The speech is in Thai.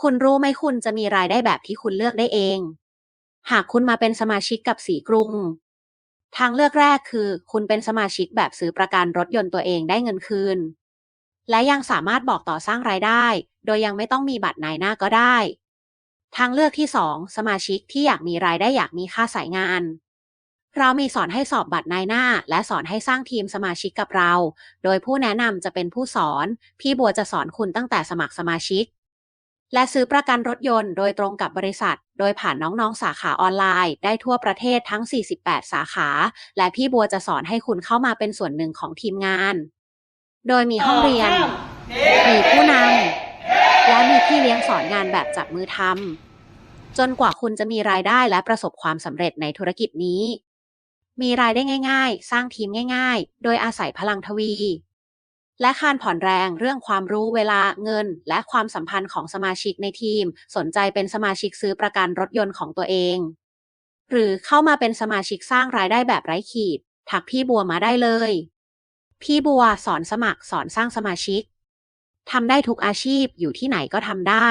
คุณรู้ไหมคุณจะมีรายได้แบบที่คุณเลือกได้เอง หากคุณมาเป็นสมาชิกกับสีกรุง ทางเลือกแรกคือ คุณเป็นสมาชิกแบบซื้อประกันรถยนต์ตัวเองได้เงินคืน และยังสามารถบอกต่อสร้างรายได้ โดยยังไม่ต้องมีบัตรนายหน้าก็ได้ ทางเลือกที่ 2 สมาชิกที่อยากมีรายได้อยากมีค่าสายงาน เรามีสอนให้สอบบัตรนายหน้า และสอนให้สร้างทีมสมาชิกกับเรา โดยผู้แนะนำจะเป็นผู้สอน พี่บัวจะสอนคุณตั้งแต่สมัครสมาชิก และซื้อประกันรถยนต์โดยตรงกับบริษัท โดยผ่านน้องๆ สาขาออนไลน์ ได้ทั่วประเทศทั้ง 48 สาขา และพี่บัวจะสอนให้คุณเข้ามาเป็นส่วนหนึ่งของทีมงาน โดยมีห้องเรียน มีผู้นำ และมีพี่เลี้ยงสอนงานแบบจับมือทำ จนกว่าคุณจะมีรายได้และประสบความสำเร็จในธุรกิจนี้ มีรายได้ง่าย ๆ สร้างทีมง่าย ๆ โดยอาศัยพลังทวี และคานผ่อนแรงเรื่องความรู้เวลาเงิน และความสัมพันธ์ของสมาชิกในทีม สนใจเป็นสมาชิกซื้อประกันรถยนต์ของตัวเอง หรือเข้ามาเป็นสมาชิกสร้างรายได้แบบไร้ขีด ทักพี่บัวมาได้เลย พี่บัวสอนสมัครสอนสร้างสมาชิกทำได้ทุกอาชีพอยู่ที่ไหนก็ทำได้